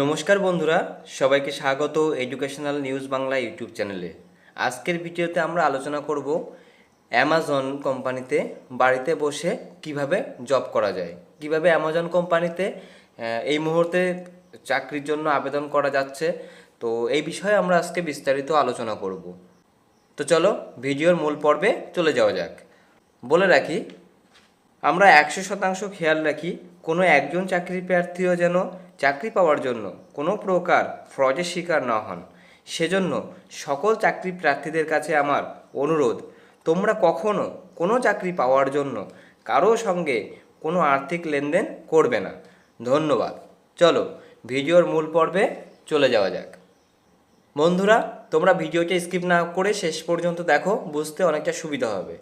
নমস্কার বন্ধুরা, সবাইকে স্বাগত এডুকেশনাল নিউজ বাংলা ইউটিউব চ্যানেলে আজকের ভিডিওতে আমরা আলোচনা করব অ্যামাজন কোম্পানিতে বাড়িতে বসে কীভাবে জব করা যায়। কীভাবে অ্যামাজন কোম্পানিতে এই মুহূর্তে চাকরির জন্য আবেদন করা যাচ্ছে। তো এই বিষয়ে আমরা আজকে বিস্তারিত আলোচনা করব। তো চলো ভিডিওর মূল পর্বে চলে যাওয়া যাক। বলে রাখি, আমরা একশো শতাংশ খেয়াল রাখি, কোনো একজন চাকরি প্রার্থীও যেন চাকরি পাওয়ার জন্য কোনো প্রকার ফ্রডের শিকার না হন। সেজন্য সকল চাকরি প্রার্থীদের কাছে আমার অনুরোধ, তোমরা কখনো কোনো চাকরি পাওয়ার জন্য কারও সঙ্গে কোনো আর্থিক লেনদেন করবে না। ধন্যবাদ। চলো, ভিডিওর মূল পর্বে চলে যাওয়া যাক। বন্ধুরা, তোমরা ভিডিওটা স্কিপ না করে শেষ পর্যন্ত দেখো, বুঝতে অনেকটা সুবিধা হবে।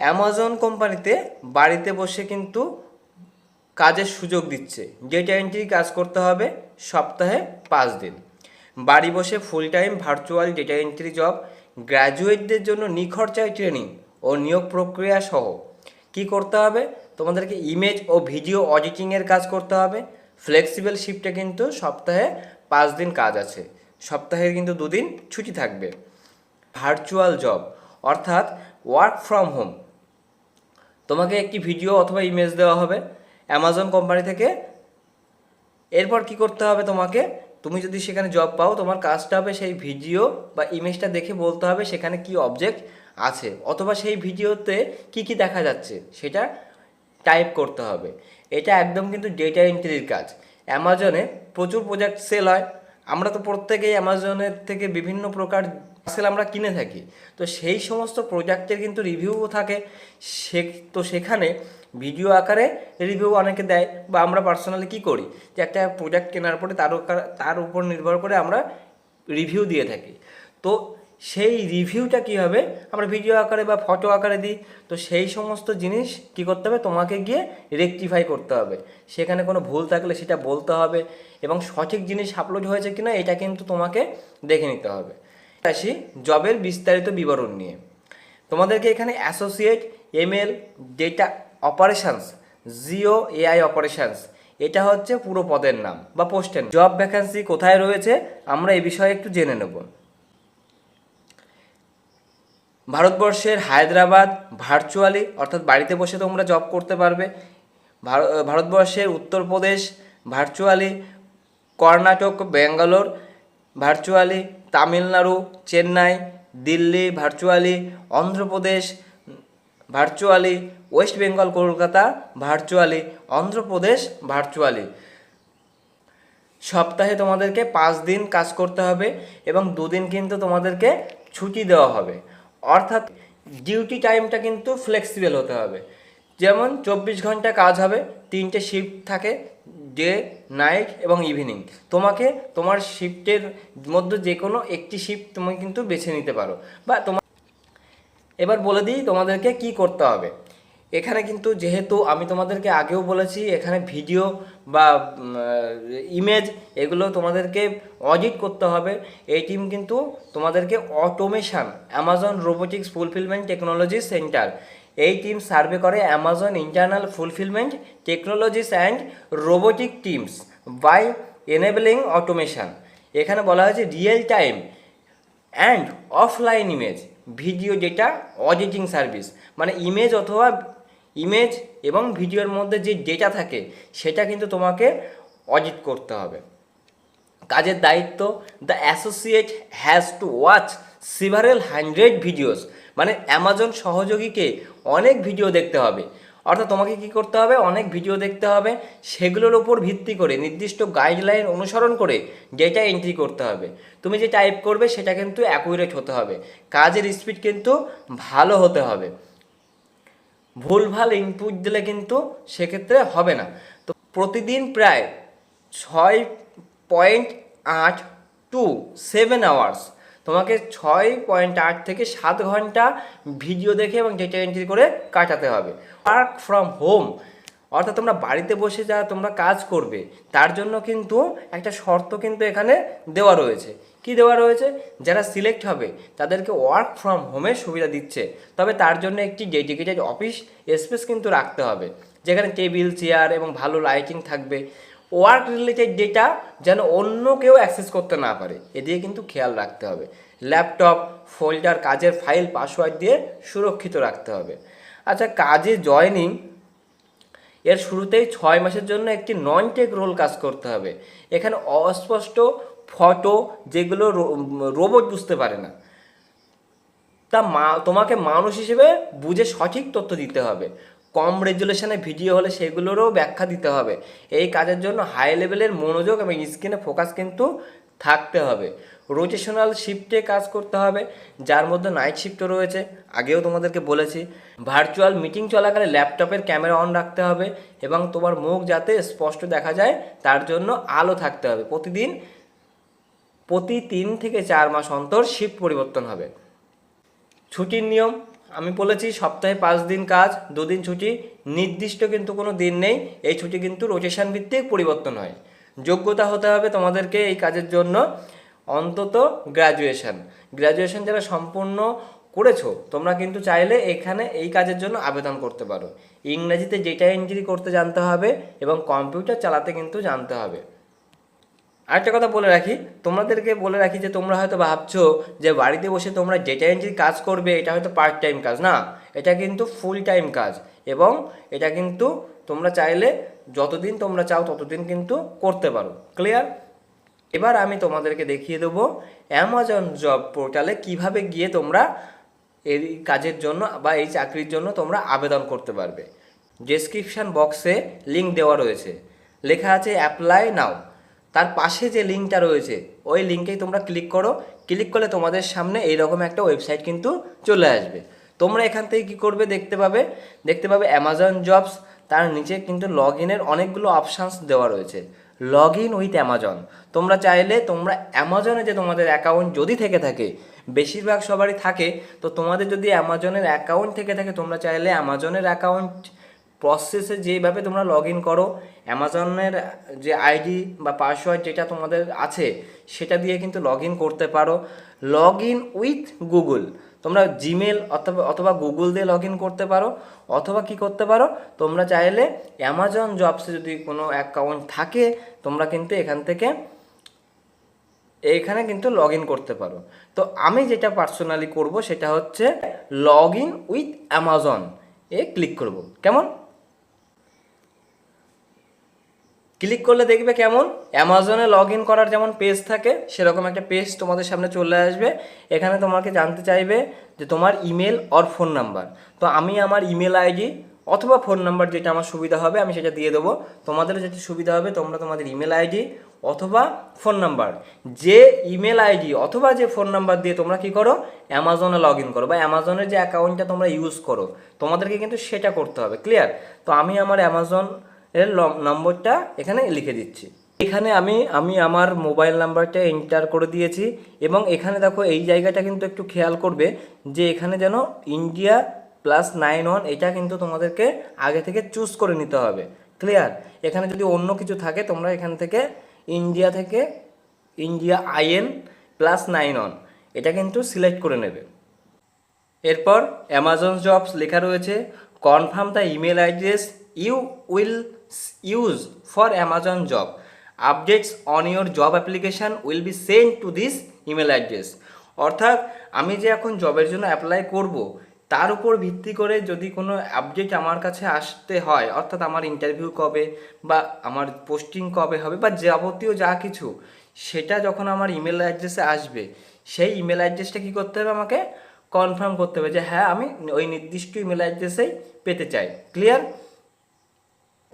অ্যামাজন কোম্পানিতে বাড়িতে বসে কিন্তু কাজের সুযোগ দিচ্ছে। ডেটা এন্ট্রি কাজ করতে হবে সপ্তাহে পাঁচ দিন। বাড়ি বসে full time virtual data entry job গ্র্যাজুয়েটদের জন্য নিখরচায় ট্রেনিং ও নিয়োগ প্রক্রিয়া সহ। কি করতে হবে? তোমাদেরকে ইমেজ ও ভিডিও অডিটিংয়ের কাজ করতে হবে। ফ্লেক্সিবল শিফটে কিন্তু সপ্তাহে পাঁচ দিন কাজ আছে। সপ্তাহে কিন্তু দুদিন ছুটি থাকবে। ভার্চুয়াল জব অর্থাৎ ওয়ার্ক ফ্রম হোম তোমাকে একটি ভিডিও অথবা ইমেজ দেওয়া হবে। অ্যামাজন কোম্পানি থেকে। এরপর কি করতে হবে তোমাকে? তুমি যদি সেখানে জব পাও, তোমার কাজটা হবে সেই ভিডিও বা ইমেজটা দেখে বলতে হবে সেখানে কি অবজেক্ট আছে। অথবা সেই ভিডিওতে কি কি দেখা যাচ্ছে, সেটা টাইপ করতে হবে। এটা একদম কিন্তু ডেটা এন্ট্রির কাজ। অ্যামাজনে প্রচুর প্রোডাক্ট সেল হয়। আমরা তো প্রত্যেকেই অ্যামাজনের থেকে বিভিন্ন প্রকার সেল আমরা কিনে থাকি। তো সেই সমস্ত প্রোডাক্টের কিন্তু রিভিউও থাকে। সে, তো সেখানে ভিডিও আকারে রিভিউ অনেকে দেয় বা আমরা পার্সোনালি কী করি? যে একটা প্রোডাক্ট কেনার পরে তার তার উপর নির্ভর করে আমরা রিভিউ দিয়ে থাকি। তো সেই রিভিউটা কী হবে আমরা ভিডিও আকারে বা ফটো আকারে দিই? তো সেই সমস্ত জিনিস কী করতে হবে? তোমাকে গিয়ে রেকটিফাই করতে হবে। সেখানে কোনো ভুল থাকলে সেটা বলতে হবে এবং সঠিক জিনিস আপলোড হয়েছে কিনা এটা কিন্তু তোমাকে দেখে নিতে হবে। আসি জবের বিস্তারিত বিবরণ নিয়ে। তোমাদেরকে এখানে associate ML data operations geo AI operations এটা হচ্ছে পুরো পদের নাম বা পোস্টের জব ভ্যাকান্সি কোথায় রয়েছে আমরা এ বিষয়ে একটু জেনে নেব। ভারতবর্ষের হায়দ্রাবাদ ভার্চুয়ালি অর্থাৎ বাড়িতে বসে তোমরা জব করতে পারবে। ভারতবর্ষের Uttar Pradesh virtually Karnataka, Bangalore virtually Tamil Nadu, Chennai, Delhi, virtually, Andhra Pradesh, virtually, West Bengal, Kolkata, virtually, Andhra Pradesh, virtually. সপ্তাহে তোমাদেরকে পাঁচ দিন কাজ করতে হবে এবং দুদিন কিন্তু তোমাদেরকে ছুটি দেওয়া হবে। অর্থাৎ ডিউটি টাইমটা কিন্তু ফ্লেক্সিবল হতে হবে। যেমন চব্বিশ ঘণ্টা কাজ হবে, তিনটে শিফট থাকে ডে, নাইট এবং ইভিনিং। তোমাকে তোমার শিফটের মধ্যে যে কোনো একটি শিফট তুমি কিন্তু বেছে নিতে পারো। বা তোমার এবার বলে দিই তোমাদেরকে কি করতে হবে। এখানে কিন্তু যেহেতু আমি তোমাদেরকে আগেও বলেছি, এখানে ভিডিও বা ইমেজ এগুলো তোমাদেরকে অডিট করতে হবে। এই টিম কিন্তু তোমাদেরকে automation Amazon robotics fulfilment technology centre এই টিম সার্ভে করে Amazon internal fulfilment technologies and robotic teams by enabling automation এখানে বলা হয়েছে real time and offline image video data auditing service মানে ইমেজ অথবা ইমেজ এবং ভিডিওর মধ্যে যে ডেটা থাকে, সেটা কিন্তু তোমাকে অডিট করতে হবে। কাজের দায়িত্ব the associate has to watch several hundred videos মানে অ্যামাজন সহযোগীকে অনেক ভিডিও দেখতে হবে। অর্থাৎ তোমাকে কি করতে হবে? অনেক ভিডিও দেখতে হবে। সেগুলোর উপর ভিত্তি করে, নির্দিষ্ট গাইডলাইন অনুসরণ করে ডেটা এন্ট্রি করতে হবে। তুমি যে টাইপ করবে, সেটা কিন্তু অ্যাকুরেট হতে হবে। কাজের স্পিড কিন্তু ভালো হতে হবে। ভুলভাল ইনপুট দিলে কিন্তু সেক্ষেত্রে হবে না। তো প্রতিদিন প্রায় ছয় পয়েন্ট আট টু সেভেন আওয়ার্স তোমাকে ছয় পয়েন্ট আট থেকে সাত ঘণ্টা ভিডিও দেখে এবং ডেটা এন্ট্রি করে কাটাতে হবে। ওয়ার্ক ফ্রম হোম অর্থাৎ তোমরা বাড়িতে বসে যা তোমরা কাজ করবে, তার জন্য কিন্তু একটা শর্ত কিন্তু এখানে দেওয়া রয়েছে। কি দেওয়া রয়েছে? যারা সিলেক্ট হবে, তাদেরকে ওয়ার্ক ফ্রম হোমের সুবিধা দিচ্ছে। তবে তার জন্য একটি ডেডিকেটেড অফিস স্পেস কিন্তু রাখতে হবে, যেখানে টেবিল চেয়ার এবং ভালো লাইটিং থাকবে। ওয়ার্ক রিলেটেড ডেটা যেন অন্য কেউ অ্যাক্সেস করতে না পারে। এদিকে কিন্তু খেয়াল রাখতে হবে। ল্যাপটপ ফোল্ডার কাজের ফাইল পাসওয়ার্ড দিয়ে সুরক্ষিত রাখতে হবে। আচ্ছা কাজে জয়নিং এর শুরুতেই ছয় মাসের জন্য একটি নন টেক রোল কাজ করতে হবে। এখানে অস্পষ্ট ফটো যেগুলো রোবট বুঝতে পারে না। তা মা, তোমাকে মানুষ হিসেবে বুঝে সঠিক তথ্য দিতে হবে। কম রেজুলেশনে ভিডিও হলে সেগুলোরও ব্যাখ্যা দিতে হবে। এই কাজের জন্য হাই লেভেলের মনোযোগ এবং স্ক্রিনে ফোকাস কিন্তু থাকতে হবে। রোটেশনাল শিফটে কাজ করতে হবে, যার মধ্যে নাইট শিফটও রয়েছে। আগেও তোমাদেরকে বলেছি ভার্চুয়াল মিটিং চলাকালে ল্যাপটপের ক্যামেরা অন রাখতে হবে এবং তোমার মুখ যাতে স্পষ্ট দেখা যায়, তার জন্য আলো থাকতে হবে। প্রতিদিন, প্রতি তিন থেকে চার মাস অন্তর শিফট পরিবর্তন হবে। ছুটির নিয়ম আমি বলেছি সপ্তাহে পাঁচ দিন কাজ, দুদিন ছুটি, নির্দিষ্ট কিন্তু কোনো দিন নেই, এই ছুটি কিন্তু রোটেশন ভিত্তিক পরিবর্তন হয়। যোগ্যতা হতে হবে তোমাদেরকে এই কাজের জন্য অন্তত গ্র্যাজুয়েশন গ্র্যাজুয়েশন যারা সম্পূর্ণ করেছ, তোমরা কিন্তু চাইলে এখানে এই কাজের জন্য আবেদন করতে পারো। ইংরেজিতে ডেটা এন্ট্রি করতে জানতে হবে এবং কম্পিউটার চালাতে কিন্তু জানতে হবে। আরেকটা কথা বলে রাখি, তোমাদেরকে বলে রাখি যে তোমরা হয়তো ভাবছ যে বাড়িতে বসে তোমরা ডেটা এন্ট্রি কাজ করবে, এটা হয়তো পার্ট টাইম কাজ। না, এটা কিন্তু ফুল টাইম কাজ এবং এটা কিন্তু তোমরা চাইলে যতদিন তোমরা চাও ততদিন কিন্তু করতে পারো। ক্লিয়ার এবার আমি তোমাদেরকে দেখিয়ে দেবো অ্যামাজন জব পোর্টালে কীভাবে গিয়ে তোমরা এই কাজের জন্য বা এই চাকরির জন্য তোমরা আবেদন করতে পারবে। ডেসক্রিপশান বক্সে লিঙ্ক দেওয়া রয়েছে। লেখা আছে অ্যাপ্লাই নাও তার পাশে যে লিঙ্কটা রয়েছে, ওই লিঙ্কেই তোমরা ক্লিক করো। ক্লিক করলে তোমাদের সামনে এইরকম একটা ওয়েবসাইট কিন্তু চলে আসবে। তোমরা এখান থেকে কী করবে দেখতে পাবে? দেখতে পাবে অ্যামাজন জবস তার নিচে কিন্তু লগ ইনের অনেকগুলো অপশানস দেওয়া রয়েছে। লগ ইন উইথ অ্যামাজন তোমরা চাইলে তোমরা অ্যামাজনে যে তোমাদের অ্যাকাউন্ট যদি থেকে থাকে, বেশিরভাগ সবারই থাকে, তো তোমাদের যদি অ্যামাজনের অ্যাকাউন্ট থেকে থাকে, তোমরা চাইলে অ্যামাজনের অ্যাকাউন্ট প্রসেসে যেভাবে তোমরা লগ ইন করো অ্যামাজনের যে আইডি বা পাসওয়ার্ড যেটা তোমাদের আছে, সেটা দিয়ে কিন্তু লগ করতে পারো। Log in with Google. তোমরা জিমেল অথবা অথবা গুগল দিয়ে লগ করতে পারো, অথবা কি করতে পারো, তোমরা চাইলে অ্যামাজন জবসে যদি কোনো অ্যাকাউন্ট থাকে, তোমরা কিন্তু এখান থেকে এইখানে কিন্তু লগ করতে পারো। তো আমি যেটা পার্সোনালি করব সেটা হচ্ছে লগ ইন উইথ অ্যামাজন এ ক্লিক করব। কেমন? ক্লিক করলে দেখবে কেমন? অ্যামাজনে লগ ইন করার যেমন পেজ থাকে, সেরকম একটা পেজ তোমাদের সামনে চলে আসবে। এখানে তোমাকে জানতে চাইবে যে তোমার ইমেল অর ফোন নাম্বার তো আমি আমার ইমেল আইডি অথবা ফোন নাম্বার যেটা আমার সুবিধা হবে, আমি সেটা দিয়ে দেবো। তোমাদের যেটা সুবিধা হবে, তোমরা তোমাদের ইমেল আইডি অথবা ফোন নাম্বার যে ইমেল আইডি অথবা যে ফোন নাম্বার দিয়ে তোমরা কি করো? অ্যামাজনে লগ ইন করো বা অ্যামাজনের যে অ্যাকাউন্টটা তোমরা ইউজ করো, তোমাদেরকে কিন্তু সেটা করতে হবে। ক্লিয়ার তো আমি আমার অ্যামাজন এর নম্বরটা এখানে লিখে দিচ্ছি। এখানে আমি আমি আমার মোবাইল নাম্বারটা এন্টার করে দিয়েছি এবং এখানে দেখো এই জায়গাটা কিন্তু একটু খেয়াল করবে যে এখানে যেন ইন্ডিয়া প্লাস নাইন ওয়ান এটা কিন্তু তোমাদেরকে আগে থেকে চুজ করে নিতে হবে। ক্লিয়ার? এখানে যদি অন্য কিছু থাকে তোমরা এখান থেকে ইন্ডিয়া থেকে India IN plus nine one এটা কিন্তু সিলেক্ট করে নেবে। এরপর অ্যামাজন জবস লেখা রয়েছে, confirm the email address, you will use for Amazon job updates on your job application will be send to this email address অর্থাৎ, আমি যে এখন জবের জন্য অ্যাপ্লাই করব, তার উপর ভিত্তি করে যদি কোনো আপডেট আমার কাছে আসতে হয়, অর্থাৎ আমার ইন্টারভিউ কবে বা আমার পোস্টিং কবে হবে বা যাবতীয় যা কিছু, সেটা যখন আমার ইমেল অ্যাড্রেসে আসবে, সেই ইমেল অ্যাড্রেসটা কী করতে হবে আমাকে কনফার্ম করতে হবে যে হ্যাঁ আমি ওই নির্দিষ্ট ইমেল অ্যাড্রেসেই পেতে চাই। ক্লিয়ার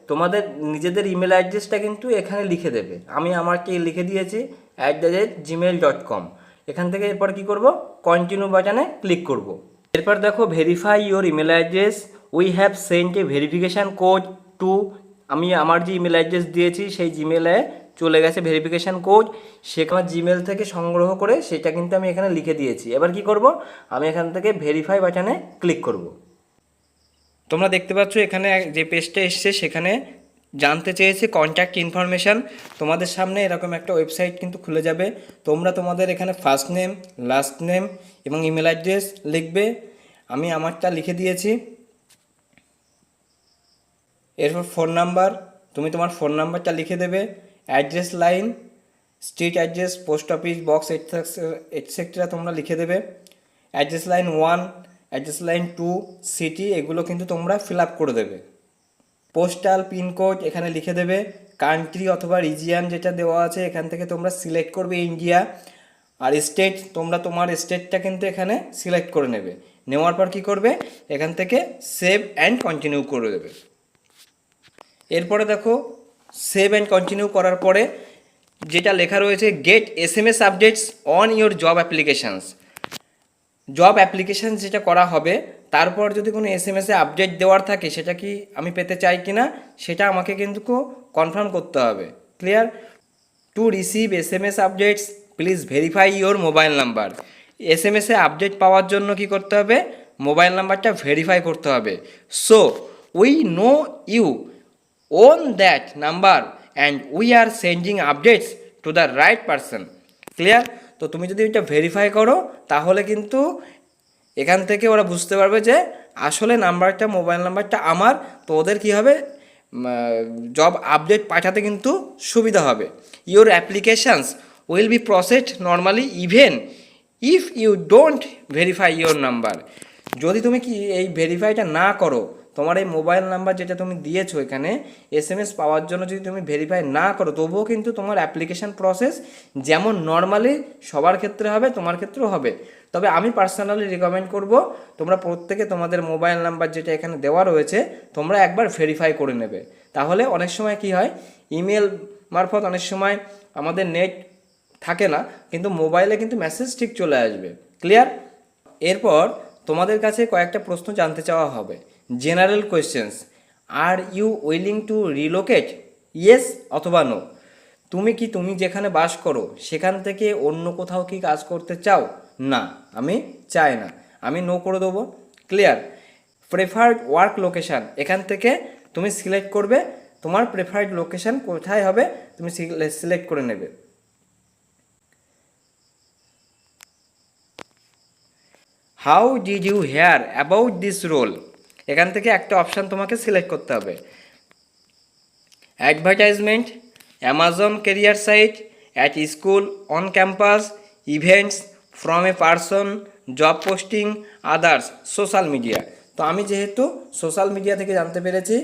তোমাদের নিজেদের ইমেল অ্যাড্রেসটা কিন্তু এখানে লিখে দেবে। আমি আমারকে লিখে দিয়েছি at the rate Gmail dot com এখান থেকে এরপর কী করব? কন্টিনিউ বাটনে ক্লিক করব। এরপর দেখো verify your email address we have sent a verification code to আমি আমার যে ইমেল অ্যাড্রেস দিয়েছি, সেই জিমেলে চলে গেছে ভেরিফিকেশান কোড সেখানে জিমেল থেকে সংগ্রহ করে সেটা কিন্তু আমি এখানে লিখে দিয়েছি। এবার কি করব? আমি এখান থেকে ভেরিফাই বাটনে ক্লিক করব। তোমরা দেখতে পাচ্ছ এখানে যে পেজটা এসছে, সেখানে জানতে চেয়েছে কন্ট্যাক্ট ইনফরমেশান তোমাদের সামনে এরকম একটা ওয়েবসাইট কিন্তু খুলে যাবে। তোমরা তোমাদের এখানে ফার্স্ট নেম লাস্ট নেম এবং ইমেল অ্যাড্রেস লিখবে। আমি আমারটা লিখে দিয়েছি। এরপর ফোন নাম্বার তুমি তোমার ফোন নাম্বারটা লিখে দেবে। Address line street address post office box etcetera তোমরা লিখে দেবে। Address line one address line two, city, এগুলো কিন্তু তোমরা ফিল আপ করে দেবে। পোস্টাল পিনকোড এখানে লিখে দেবে। কান্ট্রি অথবা রিজিয়ান যেটা দেওয়া আছে, এখান থেকে তোমরা সিলেক্ট করবে ইন্ডিয়া আর স্টেট তোমরা তোমার স্টেটটা কিন্তু এখানে সিলেক্ট করে নেবে। নেওয়ার পর কি করবে? এখান থেকে সেভ অ্যান্ড কন্টিনিউ করে দেবে। এরপরে দেখো সেভ অ্যান্ড কন্টিনিউ করার পরে যেটা লেখা রয়েছে get S M S updates on your job applications job application যেটা করা হবে, তারপর যদি কোনো এস এম এসে আপডেট দেওয়ার থাকে, সেটা কি আমি পেতে চাই কি না সেটা আমাকে কিন্তু কনফার্ম করতে হবে। Clear to receive S M S updates please verify your mobile number S M এসে আপডেট পাওয়ার জন্য কি করতে হবে? মোবাইল নাম্বারটা ভেরিফাই করতে হবে। So we know you own that number and we are sending updates to the right person clear তো তুমি যদি এটা ভেরিফাই করো, তাহলে কিন্তু এখান থেকে ওরা বুঝতে পারবে যে আসলে নাম্বারটা মোবাইল নাম্বারটা আমার, তো ওদের কী হবে? জব আপডেট পাঠাতে কিন্তু সুবিধা হবে। Your applications will be processed normally even if you don't verify your number যদি তুমি কি এই ভেরিফাইটা না করো তোমার এই মোবাইল নাম্বার যেটা তুমি দিয়েছ এখানে এস এম এস পাওয়ার জন্য যদি তুমি ভেরিফাই না করো, তবুও কিন্তু তোমার অ্যাপ্লিকেশান প্রসেস যেমন নর্মালি সবার ক্ষেত্রে হবে, তোমার ক্ষেত্রেও হবে। তবে আমি পার্সোনালি রিকমেন্ড করব, তোমরা প্রত্যেকে তোমাদের মোবাইল নাম্বার যেটা এখানে দেওয়া রয়েছে, তোমরা একবার ভেরিফাই করে নেবে। তাহলে অনেক সময় কি হয় ইমেল মারফত অনেক সময় আমাদের নেট থাকে না, কিন্তু মোবাইলে কিন্তু মেসেজ ঠিক চলে আসবে। ক্লিয়ার এরপর তোমাদের কাছে কয়েকটা প্রশ্ন জানতে চাওয়া হবে। General questions. Are you willing to relocate? Yes অথবা নো? তুমি কি তুমি যেখানে বাস করো, সেখান থেকে অন্য কোথাও কি কাজ করতে চাও? না, আমি চাই না। আমি নো করে দেবো। ক্লিয়ার? Preferred work location. এখান থেকে তুমি সিলেক্ট করবে, তোমার প্রেফার্ড লোকেশান কোথায় হবে তুমি সিলেক্ট করে নেবে। How did you hear about this role? এখান থেকে একটা অপশান তোমাকে সিলেক্ট করতে হবে। Advertisement Amazon career site at school on campus events from a person job posting others social media তো আমি যেহেতু সোশ্যাল মিডিয়া থেকে জানতে পেরেছি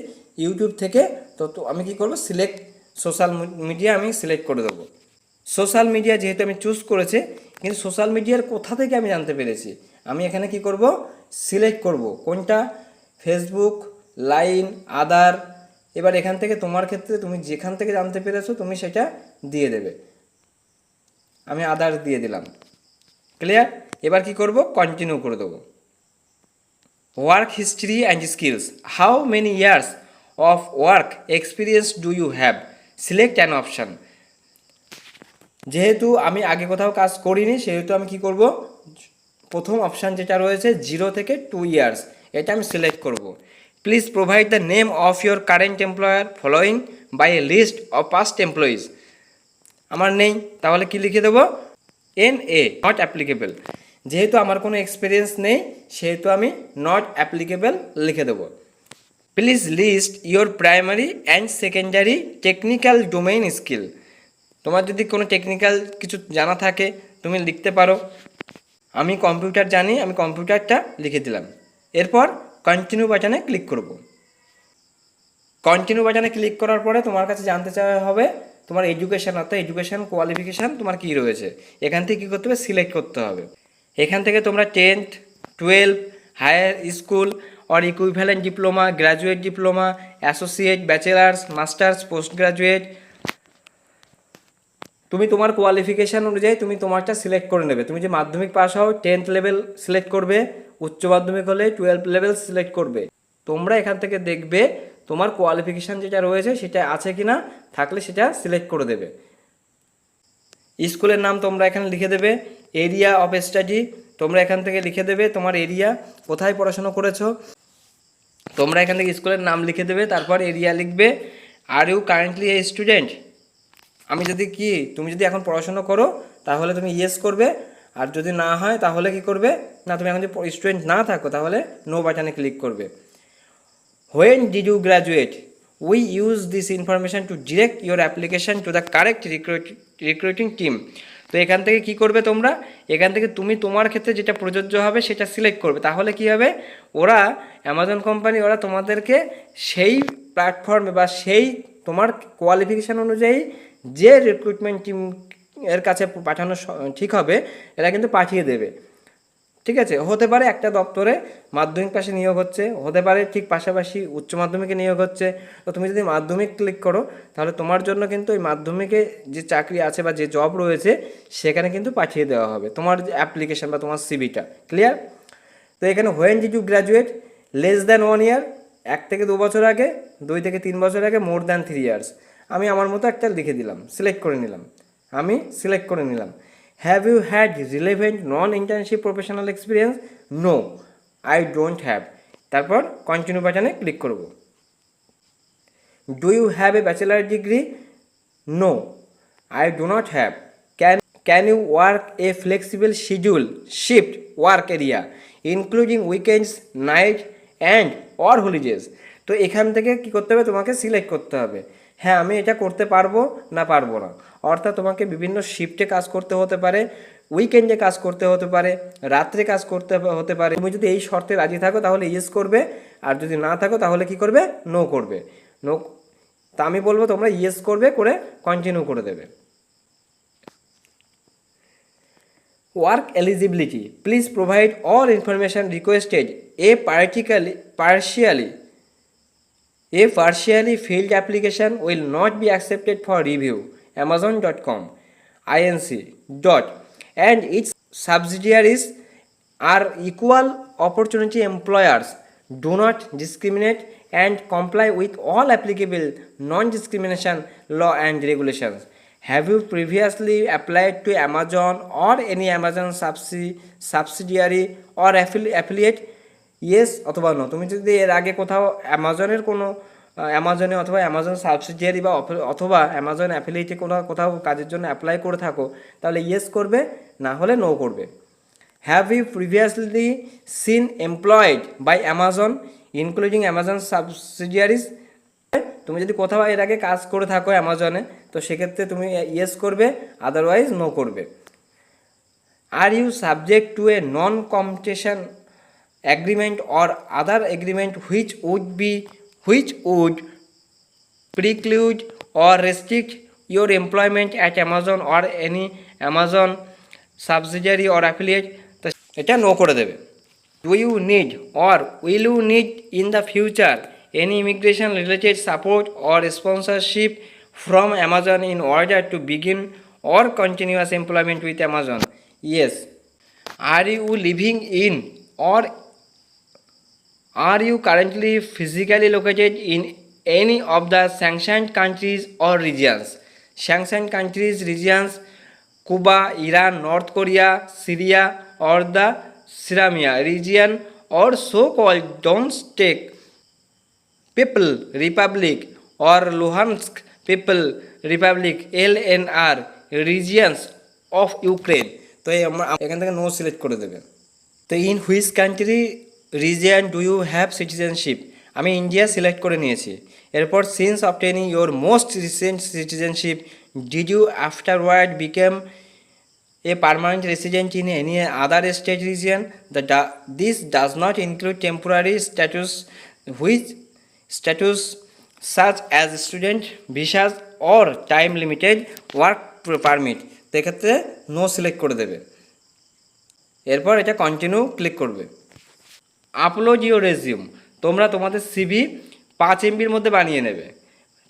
ইউটিউব থেকে, তো আমি কি করব? সিলেক্ট সোশ্যাল মিডিয়া আমি সিলেক্ট করে দেবো। সোশ্যাল মিডিয়া যেহেতু আমি চুজ করেছি, কিন্তু সোশ্যাল মিডিয়ার কোথা থেকে আমি জানতে পেরেছি? আমি এখানে কি করব? সিলেক্ট করব। কোনটা? ফেসবুক লাইন আদার এবার এখান থেকে তোমার ক্ষেত্রে তুমি যেখান থেকে জানতে পেরেছ তুমি সেটা দিয়ে দেবে। আমি আদার দিয়ে দিলাম। ক্লিয়ার এবার কি করব? কন্টিনিউ করে দেবো। Work history and skills how many years of work experience do you have select an option যেহেতু আমি আগে কোথাও কাজ করিনি, সেহেতু আমি কি করব? প্রথম অপশান যেটা রয়েছে জিরো থেকে টু ইয়ার্স এটা আমি সিলেক্ট করব। Please provide the name of your current employer following by a list of past employees আমার নেই, তাহলে কি লিখে দেবো? এন এ নট অ্যাপ্লিকেবল যেহেতু আমার কোনো এক্সপিরিয়েন্স নেই, সেহেতু আমি নট অ্যাপ্লিকেবল লিখে দেবো। Please list your primary and secondary technical domain skill তোমার যদি কোনো টেকনিক্যাল কিছু জানা থাকে, তুমি লিখতে পারো। আমি কম্পিউটার জানি, আমি কম্পিউটারটা লিখে দিলাম। এরপর কন্টিনিউ বাটনে ক্লিক করব। কন্টিনিউ বাটনে ক্লিক করার পরে তোমার কাছে জানতে চাওয়া হবে, তোমার এডুকেশান অর্থাৎ এডুকেশান কোয়ালিফিকেশান তোমার কী রয়েছে? এখান থেকে কী করতে হবে? সিলেক্ট করতে হবে। এখান থেকে তোমরা tenth twelve higher school or equivalent diploma graduate diploma associate bachelor's master's post graduate তুমি তোমার কোয়ালিফিকেশান অনুযায়ী তুমি তোমারটা সিলেক্ট করে নেবে। তুমি যে মাধ্যমিক পাস হও টেন্থ লেভেল সিলেক্ট করবে। উচ্চ মাধ্যমিক হলে টুয়েলভ লেভেল সিলেক্ট করবে। তোমরা এখান থেকে দেখবে তোমার কোয়ালিফিকেশান যেটা রয়েছে সেটা আছে কি না থাকলে সেটা সিলেক্ট করে দেবে। স্কুলের নাম তোমরা এখানে লিখে দেবে এরিয়া অফ স্টাডি তোমরা এখান থেকে লিখে দেবে তোমার এরিয়া কোথায় পড়াশোনা করেছ। তোমরা এখান থেকে স্কুলের নাম লিখে দেবে, তারপর এরিয়া লিখবে are you currently a student আমি যদি কি, তুমি যদি এখন পড়াশোনা করো, তাহলে তুমি ইয়েস করবে, আর যদি না হয়, তাহলে কি করবে? না, তুমি এখন যদি স্টুডেন্ট না থাকো, তাহলে নো বাটনে ক্লিক করবে। When did you graduate we use this information to direct your application to the correct recruit recruiting team তো এখান থেকে কি করবে তোমরা? এখান থেকে তুমি তোমার ক্ষেত্রে যেটা প্রযোজ্য হবে, সেটা সিলেক্ট করবে। তাহলে কি হবে? ওরা অ্যামাজন কোম্পানি ওরা তোমাদেরকে সেই প্ল্যাটফর্মে বা সেই তোমার কোয়ালিফিকেশান অনুযায়ী যে রিক্রুটমেন্ট টিম এর কাছে পাঠানো ঠিক হবে, এরা কিন্তু পাঠিয়ে দেবে। ঠিক আছে? হতে পারে একটা দপ্তরে মাধ্যমিক পাশে নিয়োগ হচ্ছে, হতে পারে ঠিক পাশাপাশি উচ্চ মাধ্যমিকে নিয়োগ হচ্ছে। তো তুমি যদি মাধ্যমিক ক্লিক করো, তাহলে তোমার জন্য কিন্তু ওই মাধ্যমিকে যে চাকরি আছে বা যে জব রয়েছে, সেখানে কিন্তু পাঠিয়ে দেওয়া হবে তোমার যে অ্যাপ্লিকেশন বা তোমার সিবিটা ক্লিয়ার তো এখানে when did you graduate less than one year এক থেকে দু বছর আগে, দুই থেকে তিন বছর আগে মোর দ্যান থ্রি ইয়ার্স আমি আমার মতো একটা লিখে দিলাম সিলেক্ট করে নিলাম। আমি সিলেক্ট করে নিলাম। You had relevant non internship professional experience no I don't have তারপর কন্টিনিউ বাটনে ক্লিক করব। Do you have a bachelor degree no I do not have can can you work a flexible schedule shift work area including weekends night and or holidays তো এখান থেকে কি করতে হবে? তোমাকে সিলেক্ট করতে হবে। হ্যাঁ আমি এটা করতে পারব না পারব না। অর্থাৎ তোমাকে বিভিন্ন শিফটে কাজ করতে হতে পারে উইকেন্ডে কাজ করতে হতে পারে, রাত্রে কাজ করতে হতে পারে। তুমি যদি এই শর্তে রাজি থাকো তাহলে ইয়েস করবে, আর যদি না থাকো তাহলে কি করবে? নো করবে। নো তা আমি বলব তোমরা ইয়েস করবে করে কন্টিনিউ করে দেবে। Work eligibility please provide all information requested a particularly partially a partially field application will not be accepted for review Amazon.com, Inc. Dot, and its subsidiaries are equal opportunity employers. Do not discriminate and comply with all applicable non-discrimination law and regulations. Have you previously applied to Amazon or any Amazon subsidiary or affili- affiliate? Yes অথবা no তুমি যদি এর আগে কোথাও অ্যামাজনের কোনো অ্যামাজনে অথবা অ্যামাজন সাবসিডিয়ারি বা অথবা অ্যামাজন অ্যাফিলিয়েটে কোনো কোথাও কাজের জন্য অ্যাপ্লাই করে থাকো, তাহলে ইয়েস করবে, না হলে নো করবে। Have you previously seen employed by Amazon including Amazon subsidiaries তুমি যদি কোথাও এর আগে কাজ করে থাকো অ্যামাজনে তো সেক্ষেত্রে তুমি ইয়েস করবে আদারওয়াইজ নো করবে। Are you subject to a non-competition agreement or other agreement which would be which would preclude or restrict your employment at amazon or any amazon subsidiary or affiliate এটা no করে দেবে do you need or will you need in the future any immigration related support or sponsorship from amazon in order to begin or continuous employment with amazon yes are you living in or are you currently physically located in any of the sanctioned countries or regions sanctioned countries regions cuba iran north korea syria or the Syramia region or so-called Donetsk people republic or Luhansk people republic LNR regions of Ukraine তো এই আমরা এখান থেকে no select করে দেবে তো in which country region do you have citizenship আমি India select করে নিয়েছি। এরপর since obtaining your most recent citizenship did you afterward become a permanent resident in any other state region the this does not include temporary status which status such as student visas or time limited work permit সেক্ষেত্রে no select করে দেবে। এরপর এটা continue click করবে। Upload your resume তোমরা তোমাদের CV পাঁচ এমবির মধ্যে বানিয়ে নেবে।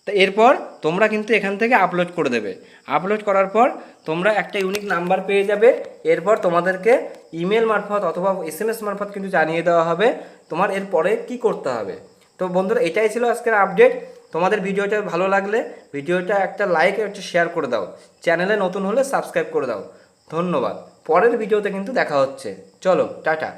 তো এরপর তোমরা কিন্তু এখান থেকে আপলোড করে দেবে। আপলোড করার পর তোমরা একটা ইউনিক নাম্বার পেয়ে যাবে। এরপর তোমাদেরকে ইমেল মারফত অথবা এস এম এস মারফত কিন্তু জানিয়ে দেওয়া হবে তোমার এরপরে কি করতে হবে। তো বন্ধুরা, এটাই ছিল আজকের আপডেট তোমাদের ভিডিওটা ভালো লাগলে ভিডিওটা একটা লাইক একটা শেয়ার করে দাও। চ্যানেলে নতুন হলে সাবস্ক্রাইব করে দাও। ধন্যবাদ। পরের ভিডিওতে কিন্তু দেখা হচ্ছে। চলো, টাটা।